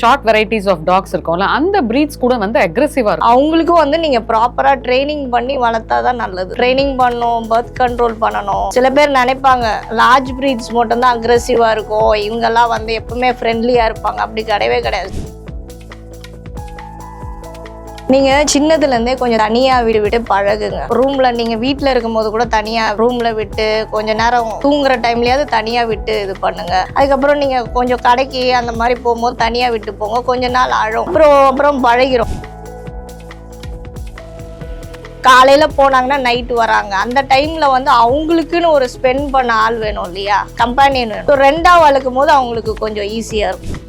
Short varieties of dogs இருக்கும்ல அந்த breeds கூட வந்து அக்ரெசிவா இருக்கும். அவங்களுக்கும் வந்து நீங்க ப்ராப்பரா ட்ரைனிங் பண்ணி வளர்த்தா தான் நல்லது. ட்ரைனிங் பண்ணணும் பர்த் கண்ட்ரோல் பண்ணணும். சில பேர் நினைப்பாங்க லார்ஜ் பிரீட்ஸ் மட்டும் தான் அக்ரெசிவா இருக்கும். இவங்கெல்லாம் வந்து எப்பவுமே ஃப்ரெண்ட்லியா இருப்பாங்க. அப்படி கிடையவே கிடையாது. நீங்க சின்னதுல இருந்தே கொஞ்சம் தனியா விடு விட்டு பழகுங்க. ரூம்ல நீங்க இருக்கும் இருக்கும்போது கூட தனியா ரூம்ல விட்டு கொஞ்ச நேரம் தூங்குற டைம்லயாவது தனியா விட்டு இது பண்ணுங்க. அதுக்கப்புறம் நீங்க கொஞ்சம் கடைக்கு அந்த மாதிரி போகும்போது தனியா விட்டு போங்க. கொஞ்ச நாள் அழும். அப்புறம் அப்புறம் பழகிரும். காலையில போனாங்கன்னா நைட்டு வராங்க. அந்த டைம்ல வந்து அவங்களுக்குன்னு ஒரு ஸ்பெண்ட் பண்ண ஆள் வேணும் இல்லையா? கம்பானியன் வேணும். ரெண்டாவது வளர்க்கும் போது அவங்களுக்கு கொஞ்சம் ஈஸியா இருக்கும்.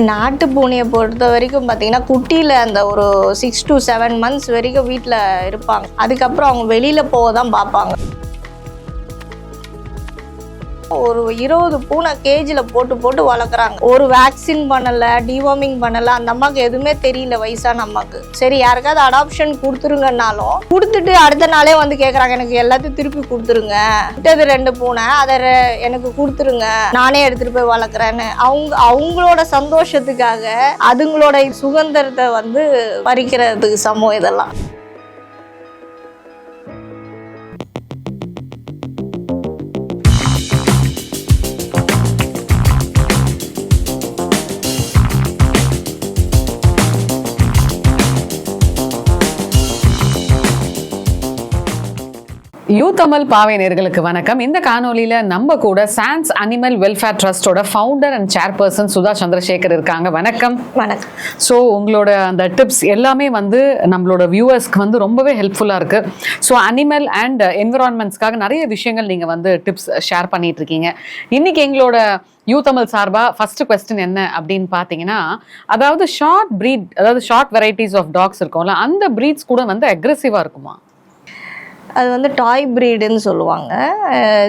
நாட்டு பூனையை பொறுத்த வரைக்கும் பார்த்தீங்கன்னா குட்டியில் அந்த ஒரு சிக்ஸ் டு செவன் மந்த்ஸ் வரைக்கும் வீட்டில் இருப்பாங்க. அதுக்கப்புறம் அவங்க வெளியில் போக தான் பார்ப்பாங்க. ஒரு இருபது பூனை கேஜில் போட்டு போட்டு வளர்க்குறாங்க. ஒரு வேக்சின் பண்ணலை டிவார்மிங் பண்ணலை அந்த அம்மாவுக்கு எதுவுமே தெரியல வயசான அம்மாவுக்கு. சரி யாருக்காவது அடாப்ஷன் கொடுத்துருங்கன்னாலும் கொடுத்துட்டு அடுத்த நாளே வந்து கேட்குறாங்க எனக்கு எல்லாத்தையும் திருப்பி கொடுத்துருங்க. விட்டது ரெண்டு பூனை அதை எனக்கு கொடுத்துருங்க. நானே எடுத்துகிட்டு போய் வளர்க்குறேன்னு. அவங்க அவங்களோட சந்தோஷத்துக்காக அதுங்களோட சுதந்திரத்தை வந்து பறிக்கிறதுக்கு சமம் இதெல்லாம். யூ தமிழ் பாவை நேர்களுக்கு வணக்கம். இந்த காணொலியில நம்ம கூட chance animal welfare ட்ரஸ்டோட founder and chairperson Sudha Chandrasekhar இருக்காங்க. வணக்கம். வணக்கம். ஸோ உங்களோட அந்த டிப்ஸ் எல்லாமே வந்து நம்மளோட வியூவர்ஸ்க்கு வந்து ரொம்பவே ஹெல்ப்ஃபுல்லாக இருக்கு. ஸோ அனிமல் அண்ட் என்விரான்மெண்ட்ஸ்க்காக நிறைய விஷயங்கள் நீங்கள் வந்து டிப்ஸ் ஷேர் பண்ணிட்டு இருக்கீங்க. இன்னைக்கு எங்களோட யூ தமிழ் சார்பா ஃபர்ஸ்ட் கொஸ்டின் என்ன அப்படின்னு பார்த்தீங்கன்னா அதாவது ஷார்ட் breed அதாவது ஷார்ட் வெரைட்டிஸ் ஆஃப் டாக்ஸ் இருக்கும்ல அந்த பிரீட்ஸ் கூட வந்து அக்ரெசிவாக இருக்குமா? அது வந்து டாய் ப்ரீடுன்னு சொல்லுவாங்க.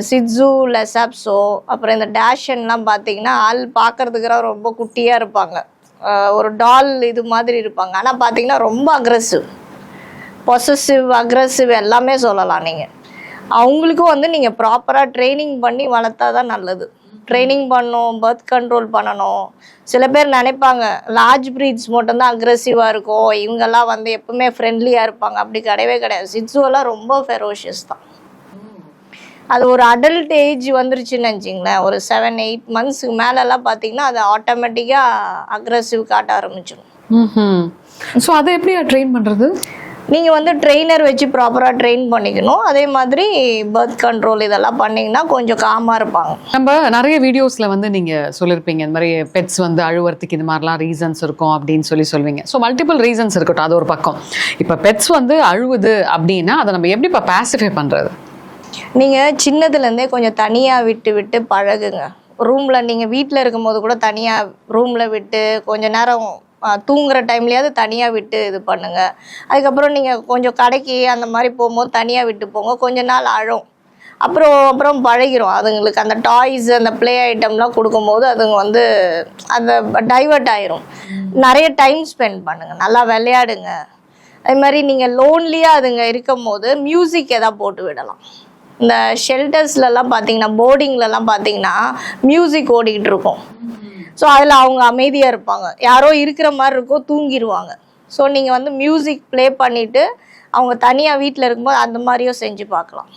சிட்ஸு லெசாப்ஸோ அப்புறம் இந்த டேஷன்லாம் பார்த்தீங்கன்னா ஆள் பார்க்குறதுக்குலாம் ரொம்ப குட்டியாக இருப்பாங்க. ஒரு டால் இது மாதிரி இருப்பாங்க. ஆனால் பார்த்தீங்கன்னா ரொம்ப அக்ரெசிவ் பொசசிவ் அக்ரெசிவ் எல்லாமே சொல்லலாம் நீங்கள் அவங்களுக்கும் வந்து நீங்கள் ப்ராப்பராக ட்ரைனிங் பண்ணி வளர்த்தா தான் நல்லது. ட்ரைனிங் பண்ணணும் பர்த் கண்ட்ரோல் பண்ணணும். சில பேர் நினைப்பாங்க லார்ஜ் பிரீட்ஸ் மட்டும்தான் அக்ரெசிவாக இருக்கும். இவங்கெல்லாம் வந்து எப்பவுமே ஃப்ரெண்ட்லியாக இருப்பாங்க. அப்படி கிடையவே கிடையாது. சிட்ஸுவெல்லாம் ரொம்ப ஃபெரோஷியஸ் தான். அது ஒரு அடல்ட் ஏஜ் வந்துருச்சுன்னு நினச்சிங்களேன் ஒரு செவன் எயிட் மந்த்ஸுக்கு மேலெல்லாம் பார்த்தீங்கன்னா அது ஆட்டோமேட்டிக்காக அக்ரெசிவ் காட்ட ஆரம்பிச்சிடும் ம் ஸோ அதை எப்படியா ட்ரெயின் பண்ணுறது நீங்கள் வந்து ட்ரெயினர் வச்சு ப்ராப்பராக ட்ரெயின் பண்ணிக்கணும். அதே மாதிரி பர்த் கண்ட்ரோல் இதெல்லாம் பண்ணிங்கன்னா கொஞ்சம் காமாக இருப்பாங்க. நம்ம நிறைய வீடியோஸ்ல வந்து நீங்க சொல்லியிருப்பீங்க இந்த மாதிரி பெட்ஸ் வந்து அழுவறதுக்கு இது மாதிரிலாம் ரீசன்ஸ் இருக்கும் அப்படின்னு சொல்லி சொல்வீங்க ஸோ மல்டிபிள் ரீசன்ஸ் இருக்கட்டும் அது ஒரு பக்கம். இப்போ பெட்ஸ் வந்து அழுவுது அப்படின்னா அதை நம்ம எப்படி இப்போ பாசிஃபை பண்றது? நீங்கள் சின்னதுலேருந்தே கொஞ்சம் தனியாக விட்டு விட்டு பழகுங்க. ரூமில் நீங்கள் வீட்டில் இருக்கும்போது கூட தனியாக ரூமில் விட்டு கொஞ்ச நேரம் தூங்குற டைம்லயாவது தனியாக விட்டு இது பண்ணுங்க. அதுக்கப்புறம் நீங்கள் கொஞ்சம் கடைக்கு அந்த மாதிரி போகும்போது தனியாக விட்டு போங்க. கொஞ்ச நாள் அழும். அப்புறம் அப்புறம் பழகிரும். அதுங்களுக்கு அந்த டாய்ஸ் அந்த ப்ளே ஐட்டம்லாம் கொடுக்கும்போது அதுங்க வந்து அந்த டைவர்ட் ஆயிரும். நிறைய டைம் ஸ்பெண்ட் பண்ணுங்க. நல்லா விளையாடுங்க. அதே மாதிரி நீங்கள் லோன்லியாக அதுங்க இருக்கும் போது மியூசிக் எதாவது போட்டு விடலாம். இந்த ஷெல்டர்ஸ்லலாம் பார்த்தீங்கன்னா போர்டிங்லலாம் பார்த்தீங்கன்னா மியூசிக் ஓடிக்கிட்டு இருக்கும். ஸோ அதில் அவங்க அமைதியாக இருப்பாங்க. யாரோ இருக்கிற மாதிரி இருக்கும் தூங்கிடுவாங்க ஸோ நீங்கள் வந்து மியூசிக் ப்ளே பண்ணிவிட்டு அவங்க தனியாக வீட்டில் இருக்கும்போது அந்த மாதிரியும் செஞ்சு பார்க்கலாம்.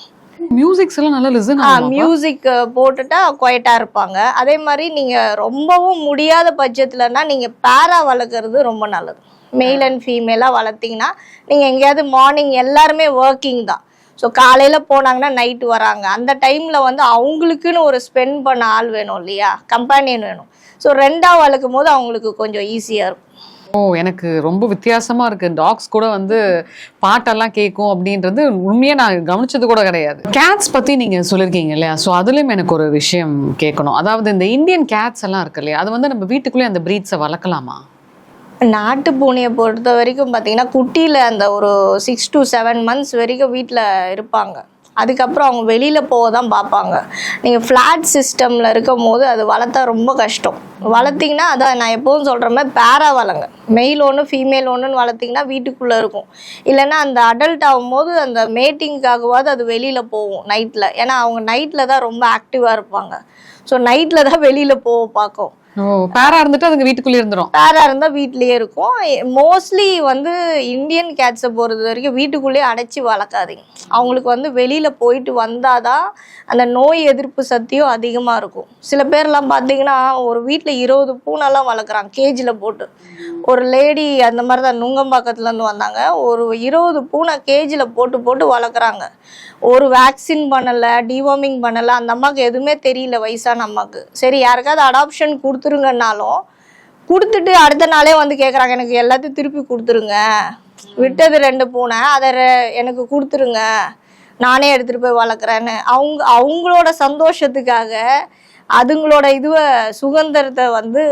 மியூசிக்ஸ் எல்லாம் நல்லா லிசன் மியூசிக் போட்டுட்டா குவைட்டாக இருப்பாங்க. அதே மாதிரி நீங்கள் ரொம்பவும் முடியாத பட்சத்துலனா நீங்கள் பேரா வளர்க்குறது ரொம்ப நல்லது. மெயில் அண்ட் ஃபீமேலாக வளர்த்தீங்கன்னா நீங்கள் எங்கேயாவது மார்னிங் எல்லாருமே ஒர்க்கிங் தான். ஸோ காலையில் போனாங்கன்னா நைட்டு வராங்க. அந்த டைமில் வந்து அவங்களுக்குன்னு ஒரு ஸ்பெண்ட் பண்ண ஆள் வேணும் இல்லையா? கம்பானியன் வேணும். ஸோ ரெண்டாவது வளர்க்கும் போது அவங்களுக்கு கொஞ்சம் ஈஸியாக இருக்கும் ஓ எனக்கு ரொம்ப வித்தியாசமா இருக்கு. டாக்ஸ் கூட வந்து பாட்டெல்லாம் கேட்கும் அப்படின்றது உண்மையா நான் கவனிச்சது கூட கிடையாது. கேட்ஸ் பத்தி நீங்க சொல்லியிருக்கீங்க இல்லையா? ஸோ அதுலயும் எனக்கு ஒரு விஷயம் கேட்கணும். அதாவது இந்த இந்தியன் கேட்ஸ் எல்லாம் இருக்கு இல்லையா? அது வந்து நம்ம வீட்டுக்குள்ளே அந்த பிரீட்ஸை வளர்க்கலாமா? நாட்டு பூனையை பொறுத்த வரைக்கும் பார்த்தீங்கன்னா குட்டியில் அந்த ஒரு சிக்ஸ் to செவன் மந்த்ஸ் வரைக்கும் வீட்டில் இருப்பாங்க. அதுக்கப்புறம் அவங்க வெளியில் போக தான் பார்ப்பாங்க. நீங்கள் ஃப்ளாட் சிஸ்டமில் இருக்கும் போது அது வளர்த்தா ரொம்ப கஷ்டம். வளர்த்திங்கன்னா அதான் நான் எப்போதும் சொல்கிற மாதிரி பேரா வளங்க. மெயில் ஒன்று ஃபீமேல் ஒன்றுன்னு வளர்த்திங்கன்னா வீட்டுக்குள்ளே இருக்கும். இல்லைன்னா அந்த அடல்ட் ஆகும்போது அந்த மேட்டிங்காகவாது அது வெளியில் போகும் நைட்டில் ஏன்னா அவங்க நைட்டில் தான் ரொம்ப ஆக்டிவாக இருப்பாங்க. ஸோ நைட்டில் தான் வெளியில் போக பார்க்கும். பேரா இருந்துட்டு அதுங்க வீட்டுக்குள்ளே இருந்துரும். பேரா இருந்தால் வீட்லயே இருக்கும். மோஸ்ட்லி வந்து இந்தியன் கேட்ஸை பொறுத்த வரைக்கும் வீட்டுக்குள்ளேயே அடைச்சி வளர்க்காதீங்க. அவங்களுக்கு வந்து வெளியில் போயிட்டு வந்தாதான் அந்த நோய் எதிர்ப்பு சக்தியும் அதிகமாக இருக்கும். சில பேர்லாம் பார்த்தீங்கன்னா ஒரு வீட்டில் இருபது பூனைலாம் வளர்க்குறாங்க கேஜில் போட்டு. ஒரு லேடி அந்த மாதிரி தான் நுங்கம்பாக்கத்துலேருந்து வந்தாங்க. ஒரு இருபது பூனை கேஜில் போட்டு போட்டு வளர்க்குறாங்க. ஒரு வேக்சின் பண்ணலை டிவார்மிங் பண்ணலை அந்த அம்மாவுக்கு எதுவுமே தெரியல வயசான அம்மாவுக்கு. சரி யாருக்காவது அடாப்ஷன் கொடுத்துருங்கன்னாலும் கொடுத்துட்டு அடுத்த நாளே வந்து கேட்குறாங்க எனக்கு எல்லாத்தையும் திருப்பி கொடுத்துருங்க. விட்டது ரெண்டு பூனை அதை எனக்கு கொடுத்துருங்க. நானே எடுத்துகிட்டு போய் வளர்க்குறேன்னு. அவங்க அவங்களோட சந்தோஷத்துக்காக அதுங்களோட இதுவை சுதந்திரத்தை வந்து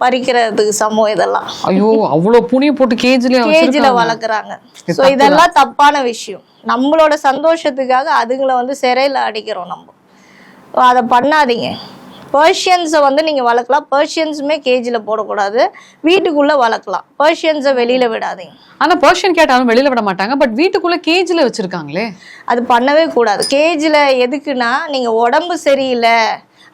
பறிக்கிறதுக்கு சமம் இதெல்லாம். ஐயோ அவ்வளவு புனிய போட்டு கேஜ்ல கேஜில் வளர்க்குறாங்க. ஸோ. இதெல்லாம் தப்பான விஷயம். நம்மளோட சந்தோஷத்துக்காக அதுங்களை வந்து சிறையில் அடிக்கிறோம் நம்ம. அதை பண்ணாதீங்க. பர்ஷியன்ஸை வந்து நீங்கள் வளர்க்கலாம். பர்ஷியன்ஸுமே கேஜில் போடக்கூடாது. வீட்டுக்குள்ளே வளர்க்கலாம். பர்ஷியன்ஸை வெளியில் விடாதீங்க. ஆனா பர்ஷியன் கேட்டாலும் வெளியில விட மாட்டாங்க. பட் வீட்டுக்குள்ள கேஜ்ல வச்சிருக்காங்களே. அது பண்ணவே கூடாது. கேஜில் எதுக்குன்னா நீங்கள் உடம்பு சரியில்லை.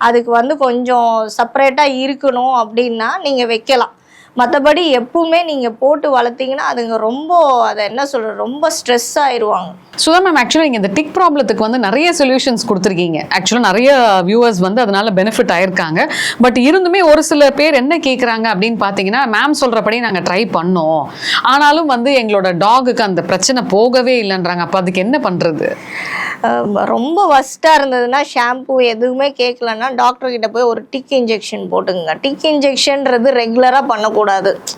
அதுக்கு வந்து கொஞ்சம் செப்பரேட்டாக இருக்கணும் அப்படின்னா நீங்கள் வைக்கலாம். மற்றபடி எப்பவுமே நீங்கள் போட்டு வளர்த்தீங்கன்னா அதுங்க ரொம்ப அதை என்ன சொல்கிறது ரொம்ப ஸ்ட்ரெஸ் ஆயிடுவாங்க சுதா மேம் ஆக்சுவலாக நீங்கள் இந்த டிக் ப்ராப்ளத்துக்கு வந்து நிறைய சொல்யூஷன்ஸ் கொடுத்துருக்கீங்க. ஆக்சுவலாக நிறைய வியூவர்ஸ் வந்து அதனால பெனிஃபிட் ஆயிருக்காங்க. பட் இருந்துமே ஒரு சில பேர் என்ன கேட்குறாங்க அப்படின்னு பார்த்தீங்கன்னா மேம் சொல்கிறபடி நாங்கள் ட்ரை பண்ணோம். ஆனாலும் வந்து எங்களோட டாகுக்கு அந்த பிரச்சனை போகவே இல்லைன்றாங்க. அப்போ அதுக்கு என்ன பண்ணுறது ரொம்ப வஸ்ட்டாக இருந்ததுன்னா ஷாம்பு எதுவுமே கேட்கலன்னா டாக்டர் கிட்ட போய் ஒரு டிக் இன்ஜெக்ஷன் போட்டுங்க டிக் இன்ஜெக்ஷன்றது ரெகுலராக பண்ணக்கூடாது.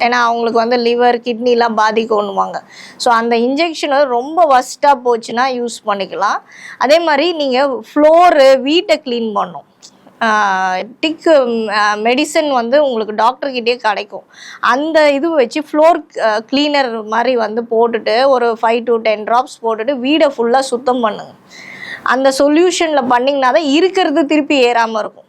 ஏன்னா அவங்களுக்கு வந்து லிவர் கிட்னிலாம் பாதிக்கணுவாங்க ஸோ அந்த இன்ஜெக்ஷன் வந்து ரொம்ப வஸ்ட்டாக போச்சுன்னா யூஸ் பண்ணிக்கலாம். அதே மாதிரி நீங்கள் ஃப்ளோரு வீட்டை க்ளீன் பண்ணும். டிக்கு மெடிசன் வந்து உங்களுக்கு டாக்டர்கிட்டே கிடைக்கும். அந்த இது வச்சு ஃப்ளோர் க்ளீனர் மாதிரி வந்து போட்டுட்டு ஒரு ஃபைவ் டு டென் ட்ராப்ஸ் போட்டுட்டு வீடை ஃபுல்லாக சுத்தம் பண்ணுங்க. அந்த சொல்யூஷனில் பண்ணிங்கன்னா தான் இருக்கிறது திருப்பி ஏறாமல் இருக்கும்.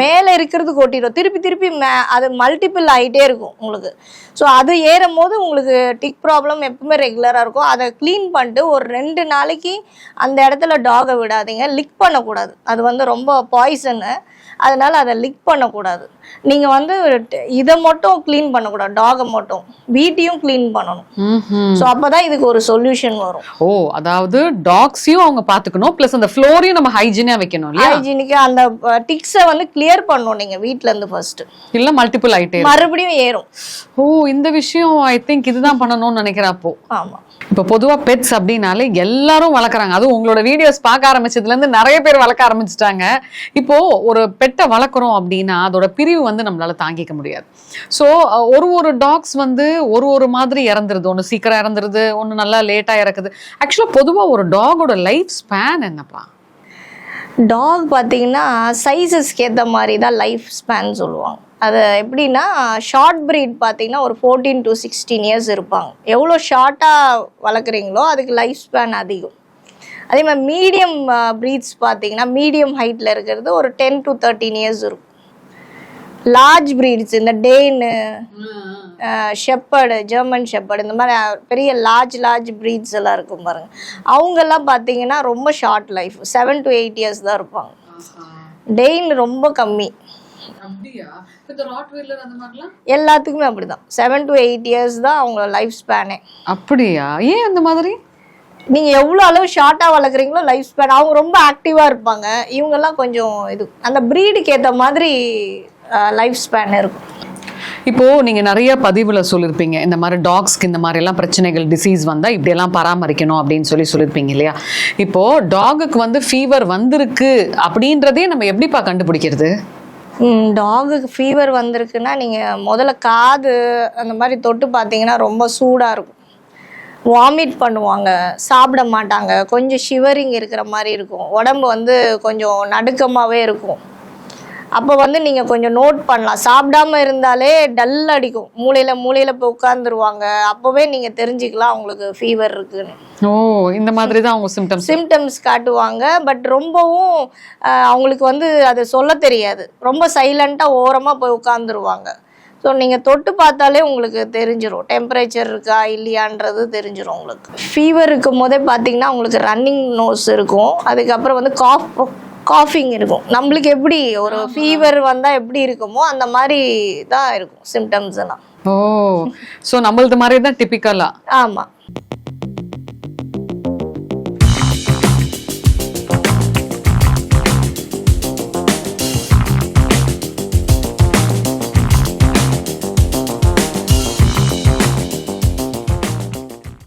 மேலே இருக்கிறது கொட்டிடும் திருப்பி திருப்பி மே அது மல்டிபிள் ஆகிட்டே இருக்கும் உங்களுக்கு. ஸோ அது ஏறும் போது உங்களுக்கு டிக் ப்ராப்ளம் எப்பவுமே ரெகுலராக இருக்கும். அதை க்ளீன் பண்ணிட்டு ஒரு ரெண்டு நாளைக்கு அந்த இடத்துல டாகை விடாதீங்க. லிக் பண்ணக்கூடாது. அது வந்து ரொம்ப பாய்சனு அதனால அதை லிக் பண்ணக்கூடாது. நீங்கள் வந்து இதை மட்டும் க்ளீன் பண்ணக்கூடாது. டாகை மட்டும். வீட்டையும் க்ளீன் பண்ணணும். ஸோ அப்போ தான் இதுக்கு ஒரு சொல்யூஷன் வரும். ஓ அதாவது டாக்ஸையும் அவங்க பார்த்துக்கணும். ப்ளஸ் அந்த ஃப்ளோரையும் நம்ம ஹைஜீனாக வைக்கணும் ஹைஜீனிக்கு அந்த டிக்ஸை வந்து கிளியர் பண்ணணும் நீங்கள் வீட்டிலேருந்து ஃபர்ஸ்ட் இல்லை மல்டிபிள் ஆயிட்டே. மறுபடியும் ஏறும். ஓ இந்த விஷயம் ஐ திங்க் இதுதான் பண்ணணும்னு நினைக்கிறேன் அப்போ ஆமாம் இப்போ பொதுவாக பெட்ஸ் அப்படின்னாலே எல்லாரும் வளர்க்குறாங்க. அதுவும் உங்களோட வீடியோஸ் பார்க்க ஆரம்பிச்சதுலேருந்து நிறைய பேர் வளர்க்க ஆரம்பிச்சிட்டாங்க. இப்போ ஒரு பெட்டை வளர்க்குறோம் அப்படின்னா அதோட பிரிவு வந்து நம்மளால தாங்கிக்க முடியாது. ஸோ ஒரு ஒரு டாக்ஸ் வந்து ஒரு ஒரு மாதிரி இறந்துருது. ஒன்று சீக்கிரம் இறந்துருது ஒன்று நல்லா லேட்டாக இறக்குது. ஆக்சுவலாக பொதுவாக ஒரு டாகோட லைஃப் ஸ்பேன் என்னப்பா? டாக் பார்த்தீங்கன்னா சைஸஸ்க்கு ஏற்ற மாதிரி தான் லைஃப் ஸ்பேன் சொல்லுவாங்க. அது எப்படின்னா ஷார்ட் ப்ரீட் பார்த்தீங்கன்னா ஒரு ஃபோர்டீன் டு சிக்ஸ்டீன் இயர்ஸ் இருப்பாங்க. எவ்வளோ ஷார்ட்டாக வளர்க்குறீங்களோ அதுக்கு லைஃப் ஸ்பேன் அதிகம். அதே மாதிரி மீடியம் ப்ரீட்ஸ் பார்த்தீங்கன்னா மீடியம் ஹைட்டில் இருக்கிறது ஒரு டென் டு தேர்ட்டீன் இயர்ஸ் இருக்கும். லார்ஜ் ப்ரீட்ஸ் இந்த டேனு ஷெப்பர்டு ஜெர்மன் ஷெப்பர்டு இந்த மாதிரி பெரிய லார்ஜ் லார்ஜ் breeds எல்லாம் இருக்கும் பாருங்க. அவங்கெல்லாம் பார்த்தீங்கன்னா ரொம்ப short life seven to eight years தான் இருப்பாங்க. டெயின் ரொம்ப கம்மி. எல்லாத்துக்குமே அப்படிதான். செவன் டு எயிட் இயர்ஸ் தான் அவங்க லைஃப் ஸ்பேனே அப்படியா? ஏன் அந்த மாதிரி? நீங்கள் எவ்வளோ அளவு ஷார்ட்டாக வளர்க்குறீங்களோ லைஃப் ஸ்பேன் அவங்க ரொம்ப ஆக்டிவாக இருப்பாங்க. இவங்கெல்லாம் கொஞ்சம் இது. அந்த ப்ரீடுக்கு ஏற்ற மாதிரி லைஃப் ஸ்பேன் இருக்கும். இப்போ நீங்க நிறைய பதிவுல சொல்லியிருப்பீங்க இந்த மாதிரி டாக்ஸ்க்கு இந்த மாதிரி எல்லாம் பிரச்சனைகள் டிசீஸ் வந்தா இப்படி எல்லாம் பராமரிக்கணும் அப்படின்னு சொல்லி சொல்லியிருப்பீங்க இல்லையா? இப்போ டாகுக்கு வந்து ஃபீவர் வந்திருக்கு அப்படின்றதே நம்ம எப்படிப்பா கண்டுபிடிக்கிறது? டாகுக்கு ஃபீவர் வந்திருக்குன்னா நீங்கள் முதல்ல காது அந்த மாதிரி தொட்டு பார்த்தீங்கன்னா ரொம்ப சூடாக இருக்கும். வாமிட் பண்ணுவாங்க சாப்பிட மாட்டாங்க கொஞ்சம் ஷிவரிங் இருக்கிற மாதிரி இருக்கும். உடம்பு வந்து கொஞ்சம் நடுக்கமாகவே இருக்கும். அப்போ வந்து நீங்கள் கொஞ்சம் நோட் பண்ணலாம். சாப்பிடாம இருந்தாலே டல் அடிக்கும். மூளையில் மூளையில் போய் உட்காந்துருவாங்க அப்போவே நீங்கள் தெரிஞ்சுக்கலாம் அவங்களுக்கு ஃபீவர் இருக்குன்னு. ஓ இந்த மாதிரி தான் அவங்க சிம்டம்ஸ் சிம்டம்ஸ் காட்டுவாங்க. பட் ரொம்பவும் அவங்களுக்கு வந்து அது சொல்ல தெரியாது. ரொம்ப சைலண்ட்டாக ஓரமாக போய் உட்காந்துருவாங்க ஸோ நீங்கள் தொட்டு பார்த்தாலே உங்களுக்கு தெரிஞ்சிரும். டெம்பரேச்சர் இருக்கா இல்லையான்றது தெரிஞ்சிரும் உங்களுக்கு. ஃபீவர் இருக்கும் போதே பார்த்தீங்கன்னா உங்களுக்கு ரன்னிங் நோஸ் இருக்கும். அதுக்கப்புறம் வந்து காஃப் காஃபிங் இருக்கும். நம்மளுக்கு எப்படி ஒரு ஃபீவர் வந்தால் எப்படி இருக்குமோ அந்த மாதிரி தான் இருக்கும் சிம்டம்ஸ் எல்லாம். ஓ ஸோ நம்மளது மாதிரி தான் டிப்பிக்கலா ஆமாம்